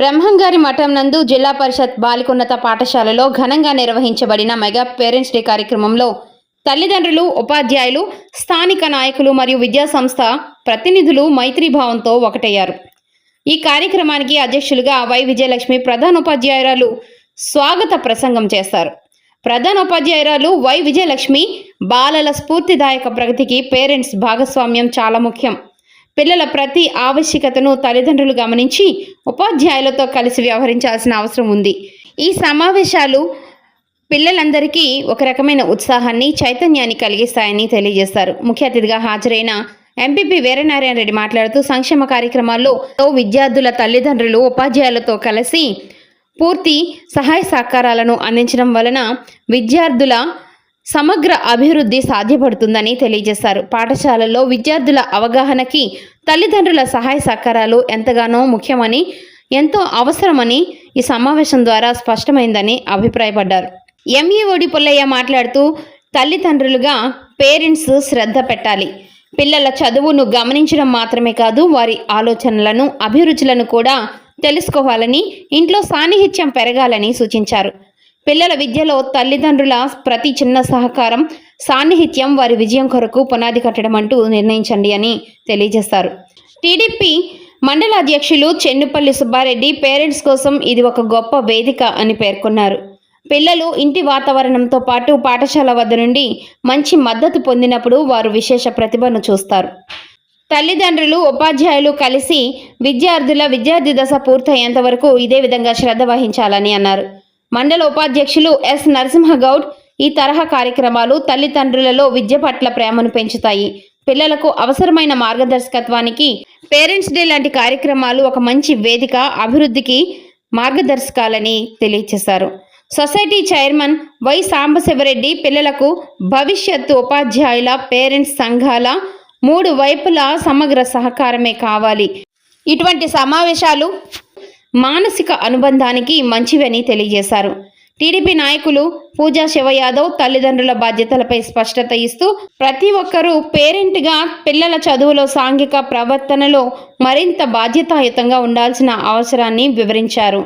బ్రహ్మంగారి మఠం నందు జిల్లా పరిషత్ బాలికోన్నత పాఠశాలలో ఘనంగా నిర్వహించబడిన మెగా పేరెంట్స్ డే కార్యక్రమంలో తల్లిదండ్రులు ఉపాధ్యాయులు స్థానిక నాయకులు మరియు విద్యా సంస్థ ప్రతినిధులు మైత్రీభావంతో ఒకటయ్యారు. ఈ కార్యక్రమానికి అధ్యక్షులుగా వై విజయలక్ష్మి ప్రధానోపాధ్యాయురాలు స్వాగత ప్రసంగం చేస్తారు. ప్రధానోపాధ్యాయురాలు వై విజయలక్ష్మి బాలల స్ఫూర్తిదాయక ప్రగతికి పేరెంట్స్ భాగస్వామ్యం చాలా ముఖ్యం. పిల్లల ప్రతి ఆవశ్యకతను తల్లిదండ్రులు గమనించి ఉపాధ్యాయులతో కలిసి వ్యవహరించాల్సిన అవసరం ఉంది. ఈ సమావేశాలు పిల్లలందరికీ ఒక రకమైన ఉత్సాహాన్ని చైతన్యాన్ని కలిగిస్తాయని తెలియజేస్తారు. ముఖ్య అతిథిగా హాజరైన ఎంపీపీ వీరనారాయణ రెడ్డి మాట్లాడుతూ సంక్షేమ కార్యక్రమాల్లో విద్యార్థుల తల్లిదండ్రులు ఉపాధ్యాయులతో కలిసి పూర్తి సహాయ సహకారాలను అందించడం వలన విద్యార్థుల సమగ్ర అభివృద్ధి సాధ్యపడుతుందని తెలియజేశారు. పాఠశాలల్లో విద్యార్థుల అవగాహనకి తల్లిదండ్రుల సహాయ సహకారాలు ఎంతగానో ముఖ్యమని ఎంతో అవసరమని ఈ సమావేశం ద్వారా స్పష్టమైందని అభిప్రాయపడ్డారు. ఎంఈఓడి పుల్లయ్య మాట్లాడుతూ తల్లిదండ్రులుగా పేరెంట్స్ శ్రద్ధ పెట్టాలి. పిల్లల చదువును గమనించడం మాత్రమే కాదు వారి ఆలోచనలను అభిరుచులను కూడా తెలుసుకోవాలని ఇంట్లో సాన్నిహిత్యం పెరగాలని సూచించారు. పిల్లల విద్యలో తల్లిదండ్రుల ప్రతి చిన్న సహకారం సాన్నిహిత్యం వారి విజయం కొరకు పునాది కట్టడం అంటూ నిర్ణయించండి అని తెలియజేస్తారు. టీడీపీ మండల అధ్యక్షులు చెన్నుపల్లి సుబ్బారెడ్డి పేరెంట్స్ కోసం ఇది ఒక గొప్ప వేదిక అని పేర్కొన్నారు. పిల్లలు ఇంటి వాతావరణంతో పాటు పాఠశాల వద్ద నుండి మంచి మద్దతు పొందినప్పుడు వారు విశేష ప్రతిభను చూస్తారు. తల్లిదండ్రులు ఉపాధ్యాయులు కలిసి విద్యార్థుల విద్యార్థి దశ పూర్తయ్యేంత వరకు ఇదే విధంగా శ్రద్ధ వహించాలని అన్నారు. మండల ఉపాధ్యక్షులు ఎస్ నరసింహగౌడ్ ఈ తరహా కార్యక్రమాలు తల్లిదండ్రులలో విద్య పట్ల ప్రేమను పెంచుతాయి. పిల్లలకు అవసరమైన మార్గదర్శకత్వానికి పేరెంట్స్ డే లాంటి కార్యక్రమాలు ఒక మంచి వేదిక అభివృద్ధికి మార్గదర్శకాలని తెలియజేశారు సొసైటీ చైర్మన్ వై సాంబశివరెడ్డి పిల్లలకు భవిష్యత్తు ఉపాధ్యాయుల పేరెంట్స్ సంఘాల మూడు వైపులా సమగ్ర సహకారమే కావాలి. ఇటువంటి సమావేశాలు మానసిక అనుబంధానికి మంచివని తెలియజేశారు. టీడీపీ నాయకులు పూజా శివయాదవ్ తల్లిదండ్రుల బాధ్యతలపై స్పష్టత ఇస్తూ ప్రతి ఒక్కరూ పేరెంట్గా పిల్లల చదువులో సాంఘిక ప్రవర్తనలో మరింత బాధ్యతాయుతంగా ఉండాల్సిన అవసరాన్ని వివరించారు.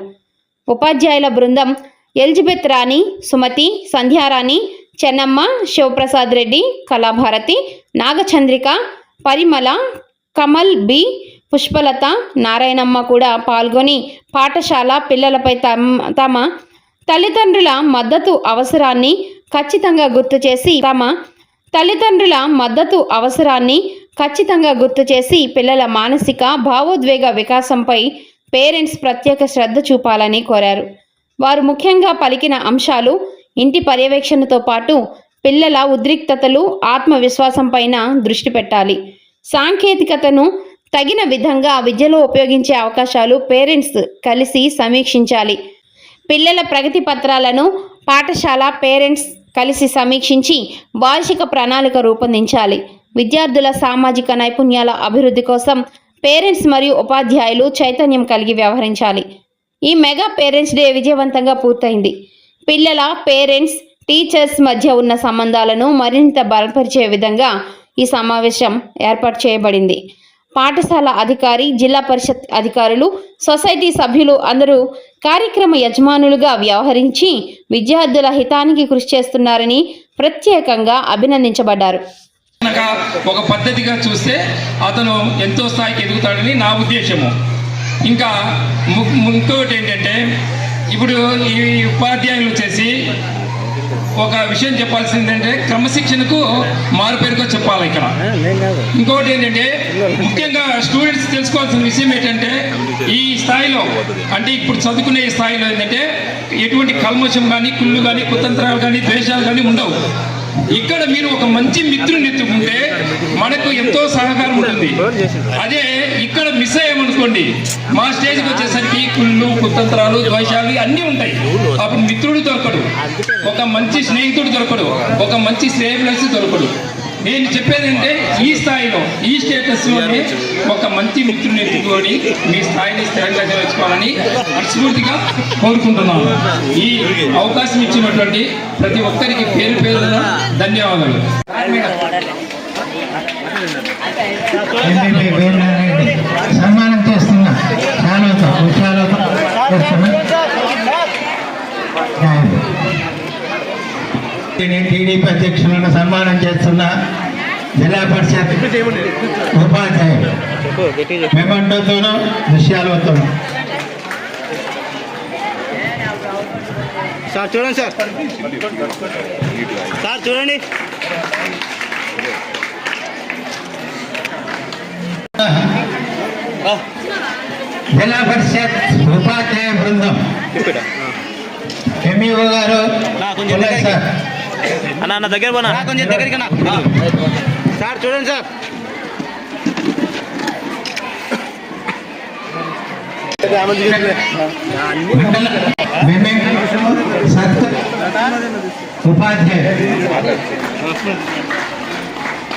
ఉపాధ్యాయుల బృందం ఎలిజబెత్ రాణి సుమతి సంధ్యారాణి చెన్నమ్మ శివప్రసాద్ రెడ్డి కళాభారతి నాగచంద్రిక పరిమళ కమల్ బి పుష్పలత నారాయణమ్మ కూడా పాల్గొని పాఠశాల పిల్లలపై తమ తమ తల్లిదండ్రుల మద్దతు అవసరాన్ని ఖచ్చితంగా గుర్తు చేసి తమ తల్లిదండ్రుల మద్దతు అవసరాన్ని ఖచ్చితంగా గుర్తు చేసి పిల్లల మానసిక భావోద్వేగ వికాసంపై పేరెంట్స్ ప్రత్యేక శ్రద్ధ చూపాలని కోరారు. వారు ముఖ్యంగా పలికిన అంశాలు ఇంటి పర్యవేక్షణతో పాటు పిల్లల ఉద్రిక్తతలు ఆత్మవిశ్వాసం పైన దృష్టి పెట్టాలి. సాంకేతికతను తగిన విధంగా విద్యలో ఉపయోగించే అవకాశాలు పేరెంట్స్ కలిసి సమీక్షించాలి. పిల్లల ప్రగతి పత్రాలను పాఠశాల పేరెంట్స్ కలిసి సమీక్షించి వార్షిక ప్రణాళిక రూపొందించాలి. విద్యార్థుల సామాజిక నైపుణ్యాల అభివృద్ధి కోసం పేరెంట్స్ మరియు ఉపాధ్యాయులు చైతన్యం కలిగి వ్యవహరించాలి. ఈ మెగా పేరెంట్స్ డే విజయవంతంగా పూర్తయింది. పిల్లల పేరెంట్స్ టీచర్స్ మధ్య ఉన్న సంబంధాలను మరింత బలపరిచే విధంగా ఈ సమావేశం ఏర్పాటు చేయబడింది. పాఠశాల అధికారి జిల్లా పరిషత్ అధికారులు సొసైటీ సభ్యులు అందరూ కార్యక్రమ యజమానులుగా వ్యవహరించి విద్యార్థుల హితానికి కృషి చేస్తున్నారని ప్రత్యేకంగా అభినందించబడ్డారు. ఒక పద్ధతిగా చూస్తే అతను ఎంతో స్థాయికి ఎదుగుతాడని నా ఉద్దేశము. ఇంకా ఇంకొకటి ఏంటంటే ఇప్పుడు ఈ ఉపాధ్యాయులు వచ్చేసి ఒక విషయం చెప్పాల్సింది ఏంటంటే క్రమశిక్షణకు మారుపేరుగా చెప్పాలి ఇక్కడ. ఇంకొకటి ఏంటంటే ముఖ్యంగా స్టూడెంట్స్ తెలుసుకోవాల్సిన విషయం ఏంటంటే ఈ స్థాయిలో అంటే ఇప్పుడు చదువుకునే స్థాయిలో ఏంటంటే ఎటువంటి కల్మషం కానీ కుళ్ళు కానీ కుతంత్రాలు కానీ ద్వేషాలు కానీ ఉండవు. ఇక్కడ మీరు ఒక మంచి మిత్రుని ఎత్తుకుంటే మనకు ఎంతో సహకారం ఉంటుంది. అదే అయ్యామనుకోండి మా స్టేజ్కి వచ్చేసరికి కుళ్ళు కుతంత్రాలు ద్వేషాలు అన్నీ ఉంటాయి. అప్పుడు మిత్రుడు దొరకడు. ఒక మంచి స్నేహితుడు దొరకడు. ఒక మంచి శ్రేయస్ దొరకడు. నేను చెప్పేది అంటే ఈ స్థాయిలో ఈ స్టేటస్లోనే ఒక మంచి మిత్రుని ఎత్తుకొని మీ స్థాయిని స్థిరంగా చేర్చుకోవాలని మనస్ఫూర్తిగా కోరుకుంటున్నాను. ఈ అవకాశం ఇచ్చినటువంటి ప్రతి ఒక్కరికి పేరు పేరున ధన్యవాదాలు ఎంపీపీ వీరనారాయణ రెడ్డి సన్మానం చేస్తున్న శాలువతో శాలువతో నేను టీడీపీ అధ్యక్షులను సన్మానం చేస్తున్న జిల్లా పరిషత్ ఉపాధ్యాయులు మెమంటోతోనూ దృశ్యాలతోనూ సార్ చూడండి సార్. సార్ చూడండి. జిల్లా పరిషత్ ఉపాధ్యాయ బృందం. ఎంఈఓ గారు సార్. అన్న అన్న దగ్గర పోనా? కొంచెం దగ్గరికి సార్ చూడండి సార్.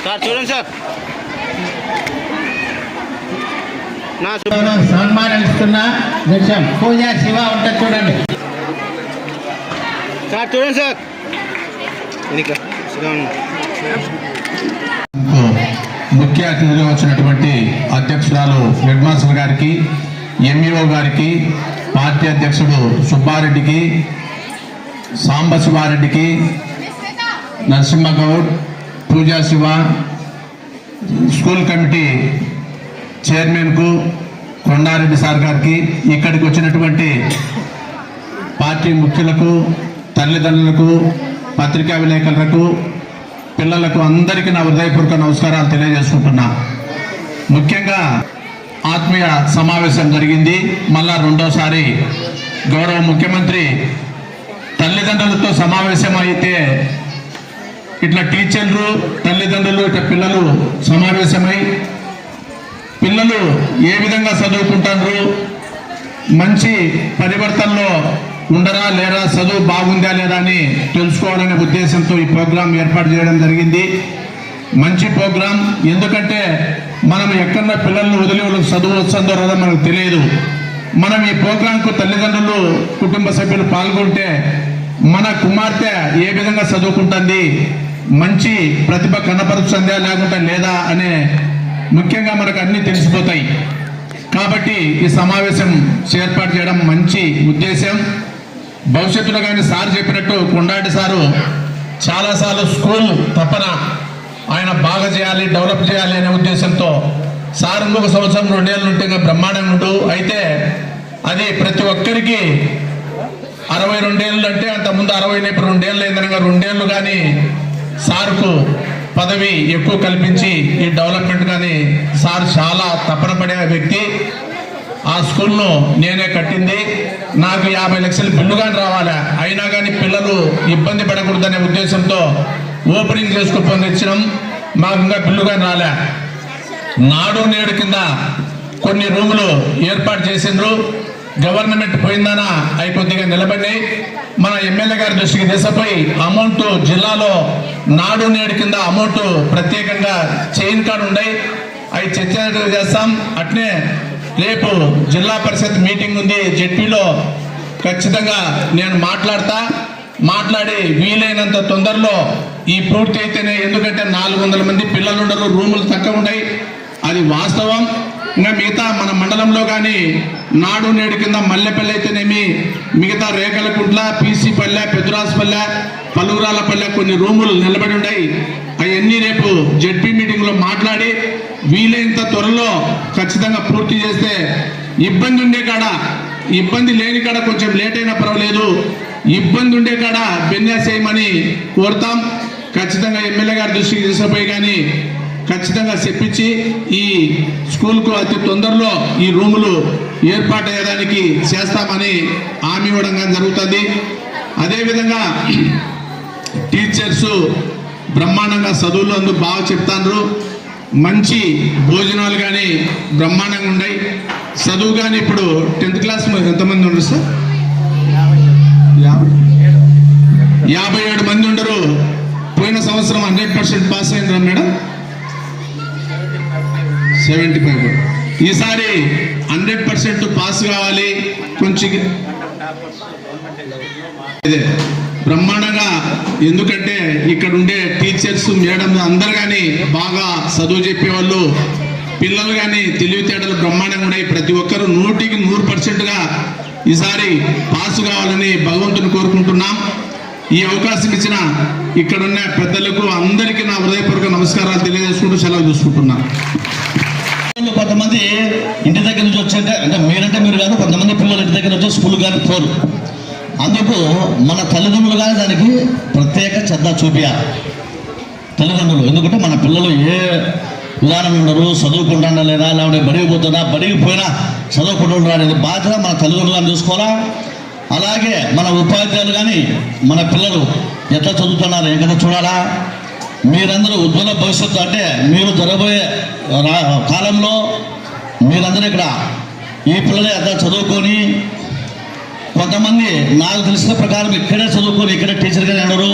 సార్ చూడండి సార్. నా సు- సన్మానం ఇస్తున్న దృశ్యం పూజా శివ ఉంటుంది చూడండి. సార్ చూడండి సార్. ముఖ్య అతిథిగా వచ్చినటువంటి అధ్యక్షురాలు హెడ్ గారికి ఎంఈఓ గారికి పార్టీ అధ్యక్షుడు సుబ్బారెడ్డికి సాంబశివారెడ్డికి నరసింహగౌడ్ పూజా శివ స్కూల్ కమిటీ చైర్మన్కు కొండారెడ్డి సార్ గారికి ఇక్కడికి వచ్చినటువంటి పార్టీ ముఖ్యులకు తల్లిదండ్రులకు పత్రికా విలేకరులకు పిల్లలకు అందరికీ నా హృదయపూర్వక నమస్కారాలు తెలియజేసుకుంటున్నా. ముఖ్యంగా ఆత్మీయ సమావేశం జరిగింది. మళ్ళా రెండోసారి గౌరవ ముఖ్యమంత్రి తల్లిదండ్రులతో సమావేశం అయితే ఇట్లా టీచర్లు తల్లిదండ్రులు ఇట్లా పిల్లలు సమావేశమై పిల్లలు ఏ విధంగా చదువుకుంటారు మంచి పరివర్తనలో ఉండరా లేరా చదువు బాగుందా లేదా అని తెలుసుకోవాలనే ఉద్దేశంతో ఈ ప్రోగ్రాం ఏర్పాటు చేయడం జరిగింది. మంచి ప్రోగ్రాం. ఎందుకంటే మనం ఎక్కడన్నా పిల్లల్ని వదిలి వాళ్ళకి చదువు వస్తుందో రాదో మనకు తెలియదు. మనం ఈ ప్రోగ్రాంకు తల్లిదండ్రులు కుటుంబ సభ్యులు పాల్గొంటే మన కుమార్తె ఏ విధంగా చదువుకుంటుంది మంచి ప్రతిభ కనపరుస్తుందా లేకుంటే లేదా అనే ముఖ్యంగా మనకు అన్ని తెలిసిపోతాయి. కాబట్టి ఈ సమావేశం ఏర్పాటు చేయడం మంచి ఉద్దేశం. భవిష్యత్తులో కానీ సార్ చెప్పినట్టు కొండాటి సారు చాలాసార్లు స్కూల్ తపన ఆయన బాగా చేయాలి డెవలప్ చేయాలి అనే ఉద్దేశంతో సార్ ఇంకొక సంవత్సరం రెండేళ్ళు ఉంటే బ్రహ్మాండంగా ఉండు. అయితే అది ప్రతి ఒక్కరికి అరవై రెండేళ్ళు అంటే అంత ముందు అరవై ఇప్పుడు రెండేళ్ళు అయిందనగా రెండేళ్ళు కానీ సార్కు పదవి ఎక్కువ కల్పించి ఈ డెవలప్మెంట్ కానీ సార్ చాలా తపన పడే వ్యక్తి. ఆ స్కూల్ను నేనే కట్టింది. నాకు యాభై లక్షల బిల్లు కానీ రావాలి? అయినా కానీ పిల్లలు ఇబ్బంది పడకూడదనే ఉద్దేశంతో ఓపెనింగ్ చేసుకుని ఇచ్చినాం మాకు ఇంకా బిల్లు కానీ రాలే. నాడు నేడు కింద కొన్ని రూములు ఏర్పాటు చేసిండ్రు. గవర్నమెంట్ పోయిందానా? అవి కొద్దిగా నిలబడినాయి మన ఎమ్మెల్యే గారి దృష్టికి దిశపోయి అమౌంట్ జిల్లాలో నాడు నేడు కింద అమౌంట్ ప్రత్యేకంగా చైన్ కార్డు ఉన్నాయి అవి చర్చ చేస్తాం. అట్నే రేపు జిల్లా పరిషత్ మీటింగ్ ఉంది జెడ్పీలో. ఖచ్చితంగా నేను మాట్లాడతా. మాట్లాడి వీలైనంత తొందరలో ఈ పూర్తి అయితేనే. ఎందుకంటే నాలుగు వందల మంది పిల్లలు ఉండరు రూములు తక్కువ ఉన్నాయి అది వాస్తవం. ఇంకా మిగతా మన మండలంలో కానీ నాడు నేడు కింద మల్లెపల్లి అయితేనేమి మిగతా రేఖలకుంట్ల పీసీ పల్లె పెద్దురాజపల్లె పలువురాల పల్లె కొన్ని రూములు నిలబడి ఉన్నాయి అవన్నీ రేపు జెడ్పీ మీటింగ్లో మాట్లాడి వీలైనంత త్వరలో ఖచ్చితంగా పూర్తి చేస్తే ఇబ్బంది ఉండే కాడ ఇబ్బంది లేని కాడ కొంచెం లేట్ అయినా పర్వాలేదు. ఇబ్బంది ఉండే కాడ చేయమని కోరుతాం. ఖచ్చితంగా ఎమ్మెల్యే గారి దృష్టికి తీసుకుపోయి కానీ ఖచ్చితంగా చెప్పించి ఈ స్కూల్కు అతి తొందరలో ఈ రూములు ఏర్పాటు అయ్యేదానికి చేస్తామని హామీ ఇవ్వడం కానీ జరుగుతుంది. అదేవిధంగా టీచర్స్ బ్రహ్మాండంగా చదువులు అందుకు బాగా చెప్తాండ్రు. మంచి భోజనాలు కానీ బ్రహ్మాండంగా ఉన్నాయి చదువు కానీ ఇప్పుడు టెన్త్ క్లాస్ ఎంతమంది ఉండరు సార్? యాభై యాభై ఏడు మంది ఉండరు. పోయిన సంవత్సరం హండ్రెడ్ పర్సెంట్ పాస్ అయినరా మేడం? Seventy five. ఈసారి హండ్రెడ్ పర్సెంట్ పాస్ కావాలి. కొంచెం ఇదే. బ్రహ్మాండంగా. ఎందుకంటే ఇక్కడ ఉండే టీచర్స్ మేడం అందరు కానీ బాగా చదువు చెప్పేవాళ్ళు. పిల్లలు కానీ తెలివితేటలు బ్రహ్మాండంగా ఉన్నాయి. ప్రతి ఒక్కరు నూటికి నూరు పర్సెంట్గా ఈసారి పాస్ కావాలని భగవంతుని కోరుకుంటున్నాం. ఈ అవకాశం ఇచ్చిన ఇక్కడున్న పెద్దలకు అందరికీ నా హృదయపూర్వక నమస్కారాలు తెలియజేసుకుంటూ సెలవు చూసుకుంటున్నాను కొంతమంది ఇంటి దగ్గర నుంచి వచ్చే అంటే మీరంటే మీరు కాదు కొంతమంది పిల్లలు ఇంటి దగ్గర నుంచి స్కూల్ కానీ పోరు. అందుకు మన తల్లిదండ్రులు కానీ దానికి ప్రత్యేక శ్రద్ధ చూపించాలి తల్లిదండ్రులు ఎందుకంటే మన పిల్లలు ఏ విధానం ఉండరు చదువుకుంటాడా లేదా లేకపోతే బడిగిపోతుందా బడిగిపోయినా బడికి చదువుకుంటుంటారా అనేది బాధ్యత మన తల్లిదండ్రులు కానీ చూసుకోవాలా? అలాగే మన ఉపాధ్యాయులు కానీ మన పిల్లలు ఎట్లా చదువుతున్నారు ఏం చూడాలా? మీరందరూ ఉజ్వల భవిష్యత్తు అంటే మీరు జరగబోయే రా- కాలంలో మీరందరూ ఇక్కడ ఈ పిల్లలే అంతా చదువుకొని కొంతమంది నాకు తెలిసిన ప్రకారం ఇక్కడే చదువుకొని ఇక్కడే టీచర్గానే ఉండరు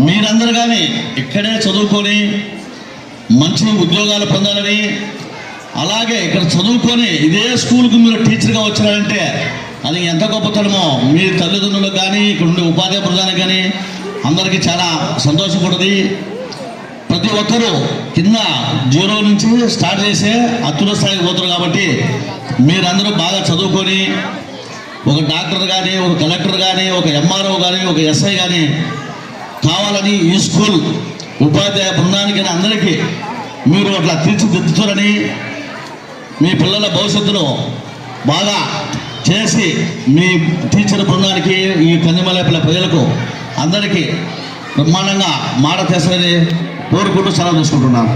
మీరందరూ కానీ ఇక్కడే చదువుకొని మంచి ఉద్యోగాలు పొందాలని అలాగే ఇక్కడ చదువుకొని ఇదే స్కూల్కి మీరు టీచర్గా వచ్చారంటే అది ఎంత గొప్పతనమో మీ తల్లిదండ్రులకు కానీ ఇక్కడ ఉండే ఉపాధ్యాయ ప్రధానికి కానీ అందరికీ చాలా సంతోషపడుతుంది ప్రతి ఒక్కరూ కింద జీరో నుంచి స్టార్ట్ చేసే అత్యున్న స్థాయికి పోతారు కాబట్టి మీరందరూ బాగా చదువుకొని ఒక డాక్టర్ కానీ ఒక కలెక్టర్ కానీ ఒక ఎంఆర్ఓ కానీ ఒక ఎస్ఐ కానీ కావాలని ఈ స్కూల్ ఉపాధ్యాయ బృందానికి అందరికీ మీరు అట్లా తీర్చిదిద్దుతారని మీ పిల్లల భవిష్యత్తులో బాగా చేసి మీ టీచర్ బృందానికి ఈ కందిమలేపల ప్రజలకు అందరికీ బ్రహ్మాండంగా మాట చేస్తారని కోరుకుంటూ సెలవు తీసుకుంటున్నాను.